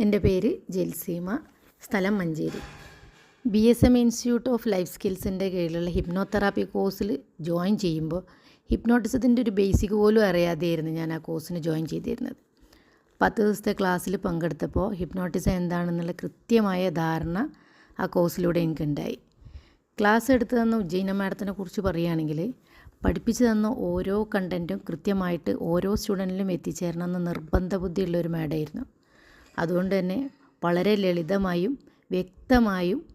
എന്റെ പേര് ജെൽസീമ. സ്ഥലം Manjeri. B S M institute of life സ്കിൽസിന്റെ കീഴിലുള്ള ഹിപ്നോതെറാപ്പി കോഴ്സിൽ ജോയിൻ ചെയ്യുമ്പോൾ ഹിപ്നോട്ടിസത്തിന്റെ ഒരു ബേസിക് പോലും അറിയാതെയായിരുന്നു ഞാൻ ആ കോഴ്സിന് ജോയിൻ ചെയ്തിരുന്നത്. പത്ത് ദിവസത്തെ ക്ലാസ്സിൽ പങ്കെടുത്തപ്പോൾ ഹിപ്നോട്ടിസം എന്താണെന്നുള്ള കൃത്യമായ ധാരണ ആ കോഴ്സിലൂടെ എനിക്കുണ്ടായി. ക്ലാസ് എടുത്തു തന്ന ഉജ്ജയിന മാഡത്തിനെ കുറിച്ച് പറയുകയാണെങ്കിൽ പഠിപ്പിച്ചു തന്ന ഓരോ കണ്ടന്റും കൃത്യമായിട്ട് ഓരോ സ്റ്റുഡന്റിലും എത്തിച്ചേരണമെന്ന് നിർബന്ധ ബുദ്ധിയുള്ള ഒരു മാഡമായിരുന്നു അതുകൊണ്ട് തന്നെ വളരെ ലളിതമായും വ്യക്തമായും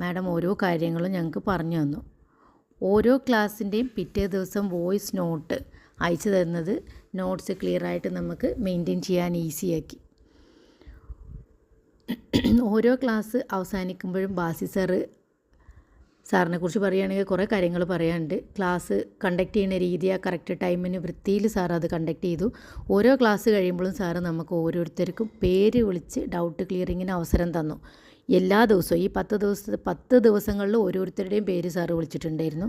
മാഡം ഓരോ കാര്യങ്ങളും ഞങ്ങൾക്ക് പറഞ്ഞു തന്നു. ഓരോ ക്ലാസ്സിന്റെയും പിറ്റേ ദിവസം വോയിസ് നോട്ട് അയച്ചു തരുന്നത് നോട്ട്സ് ക്ലിയറായിട്ട് നമുക്ക് മെയിന്റെയിൻ ചെയ്യാൻ ഈസിയാക്കി. ഓരോ ക്ലാസ് അവസാനിക്കുമ്പോഴും ബാസി സാറ് സാറിനെ കുറിച്ച് പറയുകയാണെങ്കിൽ കുറേ കാര്യങ്ങൾ പറയാനുണ്ട്. ക്ലാസ് കണ്ടക്ട് ചെയ്യുന്ന രീതി ആ കറക്റ്റ് ടൈമിന് വൃത്തിയിൽ സാർ അത് കണ്ടക്ട് ചെയ്തു. ഓരോ ക്ലാസ് കഴിയുമ്പോഴും സാറ് നമുക്ക് ഓരോരുത്തർക്കും പേര് വിളിച്ച് ഡൗട്ട് ക്ലിയറിങ്ങിന് അവസരം തന്നു. എല്ലാ ദിവസവും ഈ പത്ത് ദിവസ പത്ത് ദിവസങ്ങളിൽ ഓരോരുത്തരുടെയും പേര് സാറ് വിളിച്ചിട്ടുണ്ടായിരുന്നു.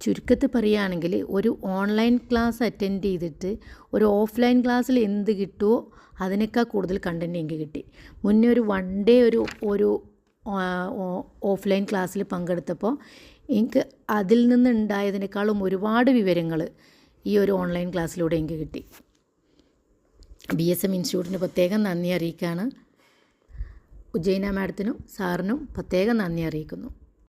ചുരുക്കത്തിൽ പറയുകയാണെങ്കിൽ ഒരു ഓൺലൈൻ ക്ലാസ് അറ്റൻഡ് ചെയ്തിട്ട് ഒരു ഓഫ്ലൈൻ ക്ലാസ്സിൽ എന്ത് കിട്ടുമോ അതിനേക്കാൾ കൂടുതൽ കണ്ടന്റ് എനിക്ക് കിട്ടി. മുന്നേ ഒരു വൺ ഡേ ഒരു ഒരു ഓഫ്ലൈൻ ക്ലാസ്സിൽ പങ്കെടുത്തപ്പോൾ എനിക്ക് അതിൽ നിന്നുണ്ടായതിനേക്കാളും ഒരുപാട് വിവരങ്ങൾ ഈ ഒരു ഓൺലൈൻ ക്ലാസ്സിലൂടെ എനിക്ക് കിട്ടി. ബി എസ് എം ഇൻസ്റ്റിറ്റ്യൂട്ടിന് പ്രത്യേകം നന്ദി അറിയിക്കുകയാണ്. ഉജ്ജയിന മാഡത്തിനും സാറിനും പ്രത്യേകം നന്ദി അറിയിക്കുന്നു.